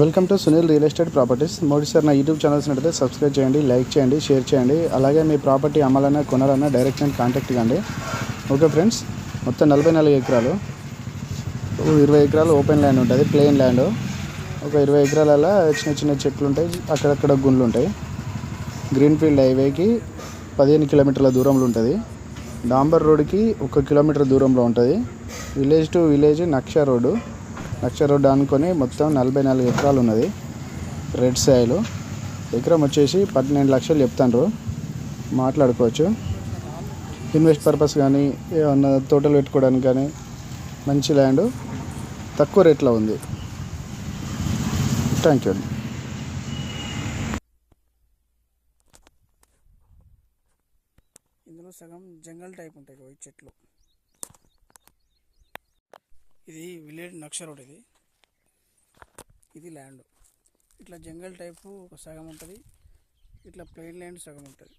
Welcome to Sunil real estate properties. మోడీసారి నా YouTube channels నడితే subscribe చేయండి లైక్ చేయండి షేర్ చేయండి. అలాగే మీ ప్రాపర్టీ అమ్మాలన్నా కొనాలన్నా డైరెక్ట్ నేను కాంటాక్ట్ కండి ఓకే ఫ్రెండ్స్ మొత్తం నలభై నాలుగు ఎకరాలు. ఇరవై ఎకరాలు ఓపెన్ ల్యాండ్ ఉంటుంది ప్లెయిన్ ల్యాండ్. ఒక ఇరవై ఎకరాలలో చిన్న చిన్న చెట్లు ఉంటాయి అక్కడక్కడ గుండ్లు ఉంటాయి. గ్రీన్ ఫీల్డ్ హైవేకి పదిహేను కిలోమీటర్ల దూరంలో ఉంటుంది. డాంబర్ రోడ్కి ఒక కిలోమీటర్ దూరంలో ఉంటుంది. విలేజ్ టు విలేజ్ నక్ష రోడ్డు. నక్ష రోడ్డు అనుకొని మొత్తం నలభై నాలుగు ఎకరాలు ఉన్నది రెడ్ సాయిలు ఎకరం వచ్చేసి పన్నెండు లక్షలు చెప్తాండ్రు. మాట్లాడుకోవచ్చు. ఇన్వెస్ట్ పర్పస్ కానీ ఏమన్నా తోటలు పెట్టుకోవడానికి కానీ మంచి ల్యాండ్ తక్కువ రేట్లో ఉంది. థ్యాంక్ యూ అండి. ఇందులో సగం జంగల్ టైప్ ఉంటాయి చెట్లు. ఇది విలేజ్ నక్ష రోడ్ ఇది. ఇది ల్యాండ్. ఇట్లా జంగల్ టైపు ఒక సగం ఉంటుంది. ఇట్లా ప్లెయిన్ ల్యాండ్ సగం ఉంటుంది.